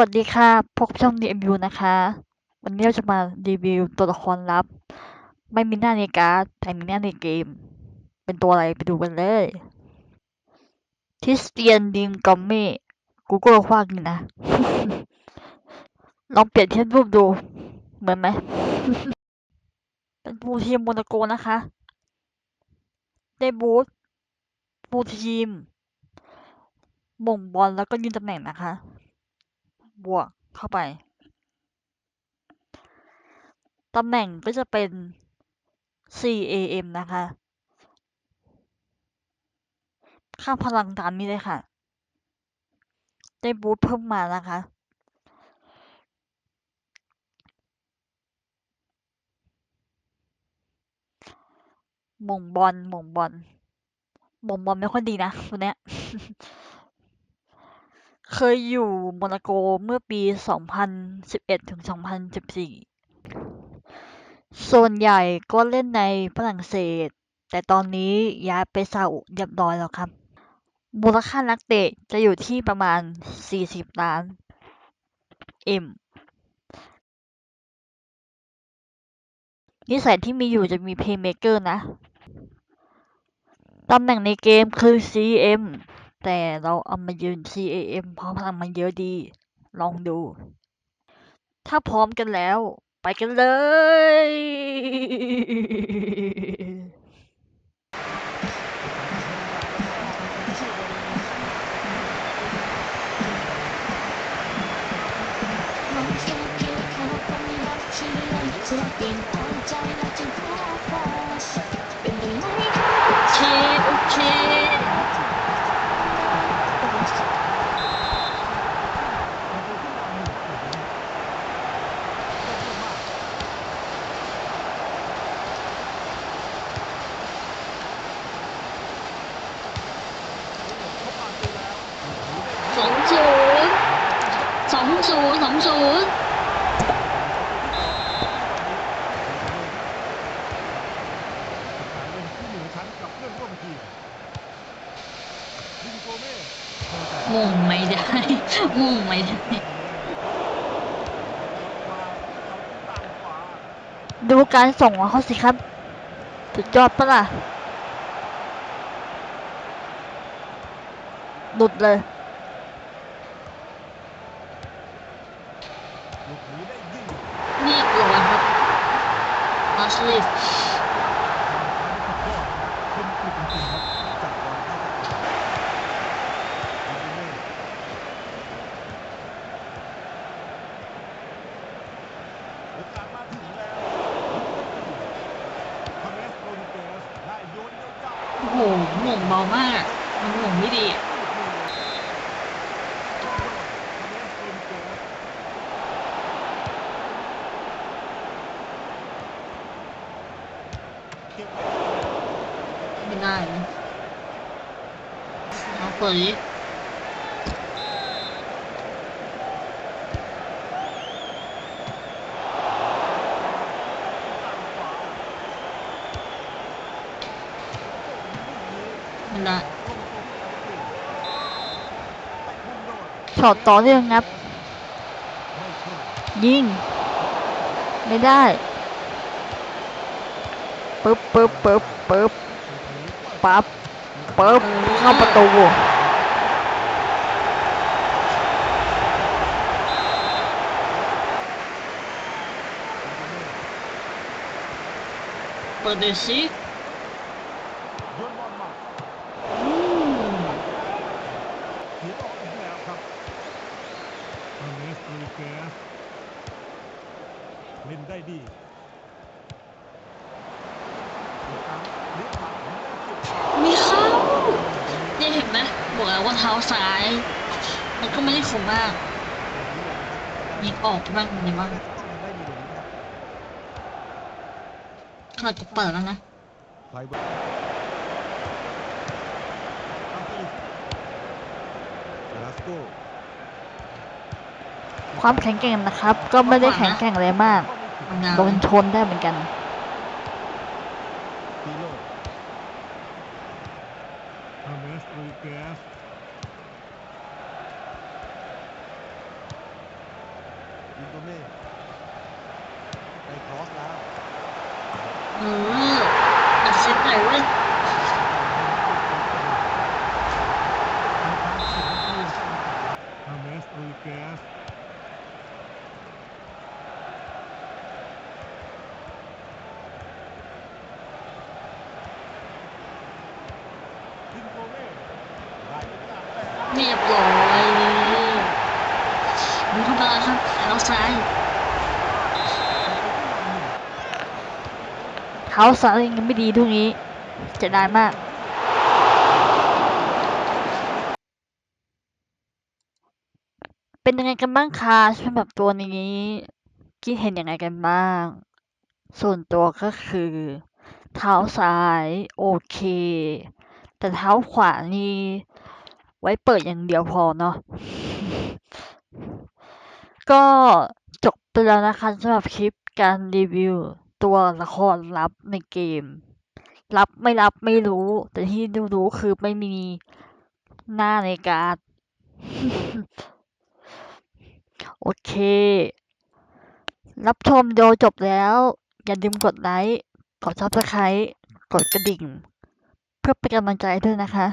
วัสดีค่ะพบกับช่อง DMU นะคะ วันนี้เราจะมารีวิวตัวละครลับ ไม่มีหน้าในการ์ดแต่มีหน้าในเกม เป็นตัวอะไรไปดูกันเลยทิสเตียนดิงกอมมี่กูก็ว่างี้นะ ลองเปลี่ยนเทียบรูปดู เหมือนไหม เป็นผู้ทีมโมนาโกนะคะ ได้บูทผู้ทีม บ่งบอลแล้วก็ยืนตำแหน่งนะคะ บวกเข้าไปตำแหน่งก็จะเป็น CAM นะคะ ค่าพลังตามนี้เลยค่ะ ได้บูทเพิ่มมานะคะหม่งบอลหม่งบอลหม่งบอลไม่ค่อยดีนะตัวเนี้ย เคยอยู่โมนาโกเมื่อปี2011ถึง2014ส่วนใหญ่ก็เล่นในฝรั่งเศส แต่ตอนนี้ย้ายไปซาอุเรียบร้อยแล้วครับ มูลค่านักเตะจะอยู่ที่ประมาณ 40 ล้าน M นิสัยที่มีอยู่จะมี Playmaker นะ ตำแหน่งในเกมคือ CM แต่เราเอามายืน CAM เพราะพลังมันเยอะดี ลองดู ถ้าพร้อมกันแล้ว ไปกันเลยน้องเชื่อเกี่ยวเขาก็ม่รักที่เราเชื่อเปลี่ยนตามใจและจึง องศูนย์การเล่นที่เหนือชั้นกับเพื่อนร่วมทีมดิงโกเม่งไม่ได้งงไม่ได้ ดูการส่งของเขาสิครับ สุดยอดปะล่ะหลุดเลย หลบหนีได้ยิ่งเรียบร้อยครับมาสลิฟสุดยอดคมคือจริงๆครับจากบอลเข้าตะข่ายดิงโกเม่โอกาสมาถึงแล้วคาเมสโรดิเกสได้โยนยาวโอ้โหหม่งเบามาก มันหม่งไม่ดีอะ ๆคาเมสโรดิเกสเก็บไว้ ไม่ได้นะเอาเปิดดิไม่ได้ช็อตต่อเรื่องครับ ยิง ไม่ได้ปึ๊บปึ๊บปึ๊บปึ๊บ ปั๊บปึ๊บเข้าประตูเปิดดูสิ โยนบอลมา อืม เสียบอลอีกแล้วครับอเมสโรดิเกสเล่นได้ดีอีกครั้งเลี้ยงผ่านได้เก็บ มีเข้าเนี่ยเห็นไหมบอกแล้วว่าเท้าซ้าย มันก็ไม่ได้คมมากยิงออกบ้างยิงบ้างต้องได้ดีกว่านี้ครับขนาดจะเปิดแล้วนะไฟเบอร์อังกฤษกาลาสโกความแข็งแกร่งนะครับ ก็ไม่ได้แข็งแกร่งอะไรมากมันงามโดนชนได้เหมือนกัน ปีโล อเมสโรดิเกสอินโดเน่ไปครอสแล้วเอออัดเซตหน่อยเว้ยฮาเเรียบร้อยดูเข้ามาครับเท้าซ้ายเท้าซ้ายยังไม่ดีทุกนี้จะได้มากเป็นยังไงกันบ้างคะสำหรับตัวนี้คิดเห็นยังไงกันบ้าง ส่วนตัวก็คือ เท้าซ้าย โอเค แต่เท้าขวานี่ ไว้เปิดอย่างเดียวพอเนาะก็จบไปแล้วนะคะสำหรับคลิปการรีวิวตัวละครลับในเกม รับไม่รับไม่รู้ แต่ที่รู้ๆคือไม่มีหน้าในการ์ดโอเค รับชมโดยจบแล้ว อย่าลืมกดไลค์ กด subscribe กดกระดิ่ง เพื่อเป็นกำลังใจด้วยนะคะ